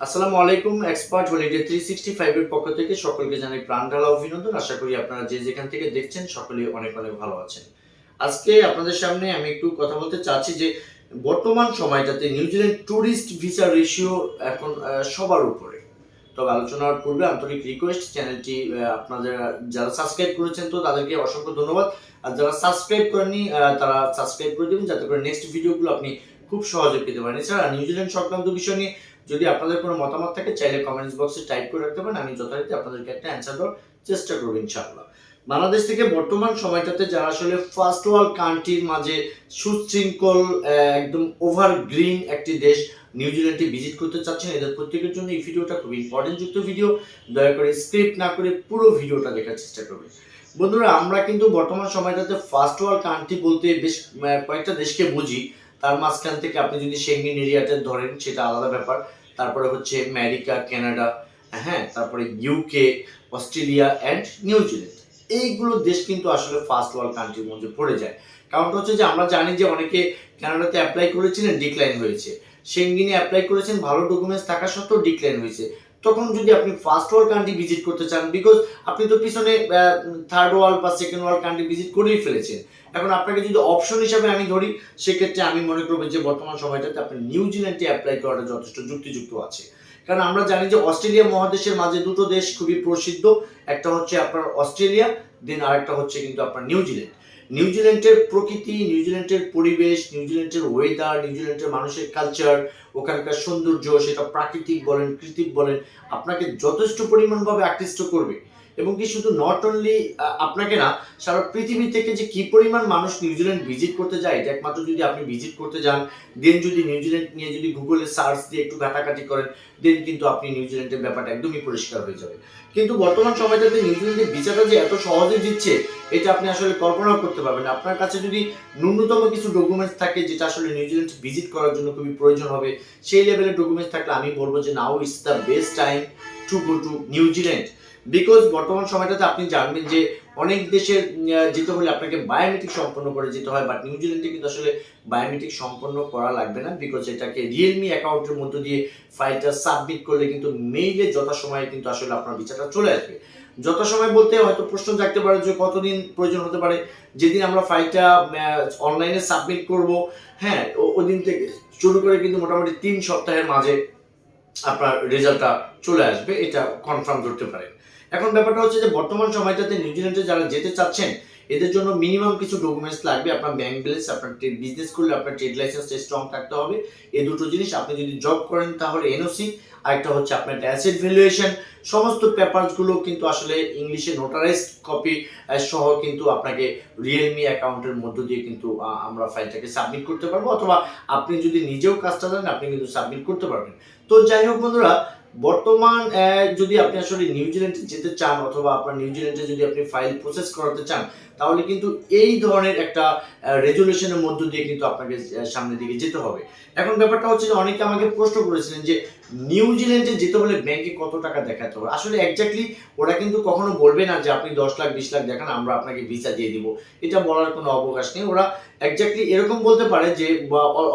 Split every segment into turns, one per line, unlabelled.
আসসালামু আলাইকুম expert holiday three sixty ফাইভের পক্ষ থেকে সকলকে জানাই প্রাণ ঢালা অভিনন্দন। আশা করি আপনারা যে যেখান থেকে দেখছেন সকলে অনেক অনেক ভালো আছেন। আজকে আপনাদের সামনে আমি একটু কথা বলতে চাচ্ছি যে বর্তমান সময়টাতে নিউজিল্যান্ড ট্যুরিস্ট ভিসা রেশিও এখন সবার উপরে। তবে আলোচনার পূর্বে আন্তরিক রিকোয়েস্ট চ্যানেলটি আপনাদের যারা সাবস্ক্রাইব করেছেন তো তাদেরকে অসংখ্য ধন্যবাদ। আর যারা সাবস্ক্রাইব করেননি আহ, তারা সাবস্ক্রাইব করে দেবেন যাতে করে নেক্সট ভিডিওগুলো আপনি খুব সহজে পেতে পারেন। এছাড়া নিউজিল্যান্ড সংক্রান্ত বিষয় নিয়ে যদি আপনাদের কোনো মতামত থাকে, চাইলে কমেন্টস বক্সে টাইপ করে রাখতে পারেন, আমি যথারীতি আপনাদেরকে একটা অ্যান্সার দেওয়ার চেষ্টা করব, ইনশাআল্লাহ। বাংলাদেশ থেকে বর্তমান সময়টাতে যারা আসলে ফার্স্ট ওয়ার্ল্ড কান্ট্রির মাঝে সুশৃঙ্খল একদম ওভার গ্রিন একটি দেশ নিউজিল্যান্ডে ভিজিট করতে চাচ্ছেন, এদের প্রত্যেকের জন্য এই ভিডিওটা খুব ইম্পর্টেন্ট যুক্ত ভিডিও দয়া করে স্ক্রিপ্ট না করে পুরো ভিডিওটা দেখার চেষ্টা করবেন বন্ধুরা, আমরা কিন্তু বর্তমান সময়টাতে ফার্স্ট ওয়ার্ল্ড কান্ট্রি বলতে বেশ কয়েকটা দেশকে বুঝি। তার মাঝখান থেকে আপনি যদি সেঙ্গিন এরিয়াতে ধরেন, সেটা আলাদা ব্যাপার। তারপরে হচ্ছে আমেরিকা, কানাডা হ্যাঁ তারপরে ইউকে অস্ট্রেলিয়া অ্যান্ড নিউজিল্যান্ড এইগুলো দেশ কিন্তু আসলে ফার্স্ট ওয়ার্ল্ড কান্ট্রির মধ্যে পড়ে যায়। কারণটা হচ্ছে যে আমরা জানি যে অনেকে কানাডাতে অ্যাপ্লাই করেছিলেন ডিক্লাইন হয়েছে। সেঙ্গিনে অ্যাপ্লাই করেছেন, ভালো ডকুমেন্টস থাকা সত্ত্বেও ডিক্লাইন হয়েছে। তখন যদি আপনি ফার্স্ট ওয়ার্ল্ড কান্ট্রি ভিজিট করতে চান বিকজ আপনি তো পিছনে থার্ড ওয়ার্ল্ড বা সেকেন্ড ওয়ার্ল্ড কান্ট্রি ভিজিট করেই ফেলেছেন। এখন আপনাকে যদি অপশন হিসাবে আমি ধরি, সেক্ষেত্রে আমি মনে করব যে বর্তমান সময়টাতে আপনি নিউজিল্যান্ডে অ্যাপ্লাই করাটা যথেষ্ট যুক্তিযুক্ত আছে। কারণ আমরা জানি যে অস্ট্রেলিয়া মহাদেশের মাঝে দুটো দেশ খুবই প্রসিদ্ধ, একটা হচ্ছে আপনার অস্ট্রেলিয়া দেন আরেকটা হচ্ছে কিন্তু আপনার নিউজিল্যান্ড নিউজিল্যান্ডের প্রকৃতি নিউজিল্যান্ডের পরিবেশ নিউজিল্যান্ডের ওয়েদার নিউজিল্যান্ডের মানুষের কালচার ওখানকার সৌন্দর্য, সেটা প্রাকৃতিক বলেন, কৃত্রিম বলেন, আপনাকে যথেষ্ট পরিমাণভাবে আকৃষ্ট করবে। এবং কি শুধু নট অনলি আপনাকে না, সারা পৃথিবী থেকে যে কি পরিমাণ মানুষ নিউজিল্যান্ড ভিজিট করতে যায়, এটা একমাত্র যদি আপনি ভিজিট করতে যান দেন যদি নিউজিল্যান্ড নিয়ে যদি গুগলে সার্চ দিয়ে একটু ঘাটাঘাটি করেন দেন কিন্তু আপনি নিউজিল্যান্ডের ব্যাপারটা একদমই পরিষ্কার হয়ে যাবে। কিন্তু বর্তমান সময়টাতে নিউজিল্যান্ডের ভিসাটা যে এত সহজে দিচ্ছে, এটা আপনি আসলে কল্পনাও করতে পারবেন। আপনার কাছে যদি ন্যূনতম কিছু ডকুমেন্টস থাকে, যেটা আসলে নিউজিল্যান্ড ভিজিট করার জন্য খুবই প্রয়োজন হবে, সেই লেভেলের ডকুমেন্টস থাকলে আমি বলব যে now it's the best time to go to New Zealand because বর্তমান সময়টাতে আপনি জানবেন যে অনেক দেশে যেতে হলে আপনাকে বায়োমেট্রিক সম্পন্ন করে যেতে হয় বাট নিউজিল্যান্ডে কিন্তু আসলে বায়োমেট্রিক সম্পন্ন করা লাগবে না বিকজ এটাকে রিয়েলমি অ্যাকাউন্টের মধ্য দিয়ে ফাইলটা সাবমিট করলে কিন্তু মেইলে যথাসময়ে কিন্তু আসলে আপনার বিচারটা চলে আসবে। যথাসময় বলতে হয়তো প্রশ্ন জাগতে পারে যে কতদিন প্রয়োজন হতে পারে। যেদিন আমরা ফাইলটা অনলাইনে সাবমিট করব হ্যাঁ ও- ওদিন থেকে শুরু করে কিন্তু মোটামুটি তিন সপ্তাহের মাঝে আপনার রেজাল্টটা চলে আসবে, এটা কনফার্ম করতে পারেন। এখন ব্যাপারটা হচ্ছে যে বর্তমান সময়টাতে নিউজিল্যান্ডে যারা যেতে চাচ্ছেন, এদের জন্য মিনিমাম কিছু ডকুমেন্টস লাগবে। আপনার ব্যাংক ব্যালেন্স আপনার বিজনেস করলে আপনার ট্রেড লাইসেন্সটা স্ট্রং থাকতে হবে। এই দুটো জিনিস আপনি যদি জব করেন তাহলে এনওসি আরেকটা হচ্ছে আপনার অ্যাসেট ভ্যালুয়েশন সমস্ত পেপারসগুলো কিন্তু আসলে ইংলিশে নোটারাইজ কপি সহ কিন্তু আপনাকে রিয়েলমি অ্যাকাউন্টের মধ্য দিয়ে কিন্তু আমরা ফাইলটাকে সাবমিট করতে পারব। অথবা আপনি যদি নিজেও কাজটা জানেন, আপনি কিন্তু সাবমিট করতে পারবেন। তো যাই হোক বন্ধুরা বর্তমান যদি আপনি আসলে নিউজিল্যান্ডে যেতে চান অথবা আপনার নিউজিল্যান্ডে যদি আপনি ফাইল প্রসেস করাতে চান, তাহলে কিন্তু এই ধরনের একটা রেজুলেশনের মধ্য দিয়ে কিন্তু আপনাকে সামনের দিকে যেতে হবে। এখন ব্যাপারটা হচ্ছে যে অনেকে আমাকে প্রশ্ন করেছিলেন যে নিউজিল্যান্ডে যেতে হলে ব্যাংকে কত টাকা দেখাতে হবে? আসলে একজাক্টলি ওরা কিন্তু কখনো বলবে না যে আপনি দশ লাখ, বিশ লাখ দেখান, আমরা আপনাকে ভিসা দিয়ে দিব। এটা বলার কোনো অবকাশ নেই। ওরা একজাক্টলি এরকম বলতে পারে যে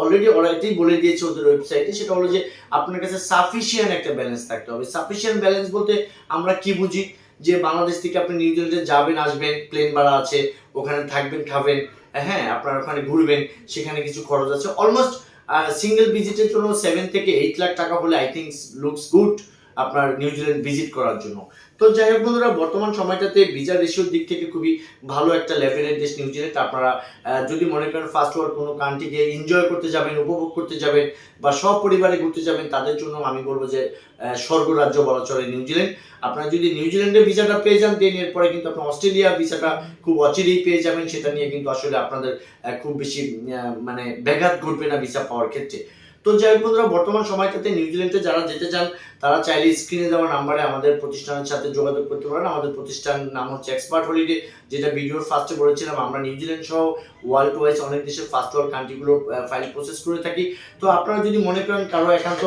অলরেডি ওরা এটাই বলে দিয়েছে ওদের ওয়েবসাইটে সেটা হলো যে আপনার কাছে সাফিসিয়েন্ট একটা ব্যালেন্স থাকতে হবে। সাফিসিয়েন্ট ব্যালেন্স বলতে আমরা কি বুঝি? যে বাংলাদেশ থেকে আপনি নিউজিল্যান্ডে যাবেন, আসবেন প্লেন ভাড়া আছে, ওখানে থাকবেন, খাবেন হ্যাঁ আপনার ওখানে ঘুরবেন, সেখানে কিছু খরচ আছে। অলমোস্ট সিঙ্গেল ভিজিটের জন্য সেভেন থেকে এইট লাখ টাকা হলে আই থিঙ্ক লুকস গুড আপনার নিউজিল্যান্ড ভিজিট করার জন্য। তো যাই হোক বন্ধুরা বর্তমান সময়টাতে ভিসা রেশিওর দিক থেকে খুবই ভালো একটা লেভেলের দেশ নিউজিল্যান্ড আপনারা যদি মনে করেন ফার্স্ট ওয়ার্ল্ড কোনো কান্ট্রিকে এনজয় করতে যাবেন উপভোগ করতে যাবেন বা সব পরিবারে ঘুরতে যাবেন তাদের জন্য আমি বলব যে আহ, স্বর্গরাজ্য বলা চলে নিউজিল্যান্ড আপনারা যদি নিউজিল্যান্ডের ভিসাটা পেয়ে যান দেন এরপরে কিন্তু আপনার অস্ট্রেলিয়া ভিসাটা খুব অচিরেই পেয়ে যাবেন। সেটা নিয়ে কিন্তু আসলে আপনাদের খুব বেশি মানে ব্যাঘাত ঘটবে না ভিসা পাওয়ার ক্ষেত্রে। তো যাই বন্ধুরা, বর্তমান সময়টাতে নিউজিল্যান্ডে যারা যেতে চান, তারা চাইলে স্ক্রিনে দেওয়া নাম্বারে আমাদের প্রতিষ্ঠানের সাথে যোগাযোগ করতে পারেন। আমাদের প্রতিষ্ঠান নাম হচ্ছে এক্সপার্ট হলিডে যেটা ভিডিওর ফার্স্টে বলেছিলাম। আমরা নিউজিল্যান্ড সহ ওয়ার্ল্ড ওয়াইজ অনেক দেশের ফার্স্ট ওয়ার্ল্ড কান্ট্রিগুলোর ফাইল প্রসেস করে থাকি। তো আপনারা যদি মনে করেন কারও একান্ত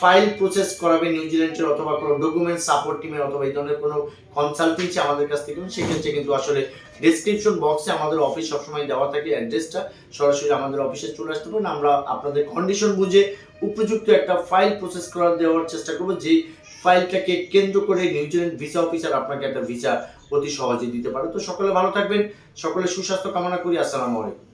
ফাইল প্রসেস করাবে নিউজিল্যান্ডের অথবা কোনো ডকুমেন্ট সাপোর্ট টিমের অথবা এই ধরনের কোনো কনসালটেন্সি আমাদের কাছ থেকে, সেক্ষেত্রে কিন্তু আসলে ডেসক্রিপশন বক্সে আমাদের অফিস সবসময় দেওয়া থাকে অ্যাড্রেসটা সরাসরি আমাদের অফিসে চলে আসতে পারেন। আমরা আপনাদের কন্ডিশন বুঝে উপযুক্ত একটা ফাইল প্রসেস করার দেওয়ার চেষ্টা করব। যে ফাইলটাকে কেন্দ্র করে নিউজিল্যান্ড ভিসা অফিসার আপনাকে একটা ভিসা অতি সহজে দিতে পারে। তো সকলে ভালো থাকবেন। সকলে সুস্বাস্থ্য কামনা করি। আসসালামু আলাইকুম।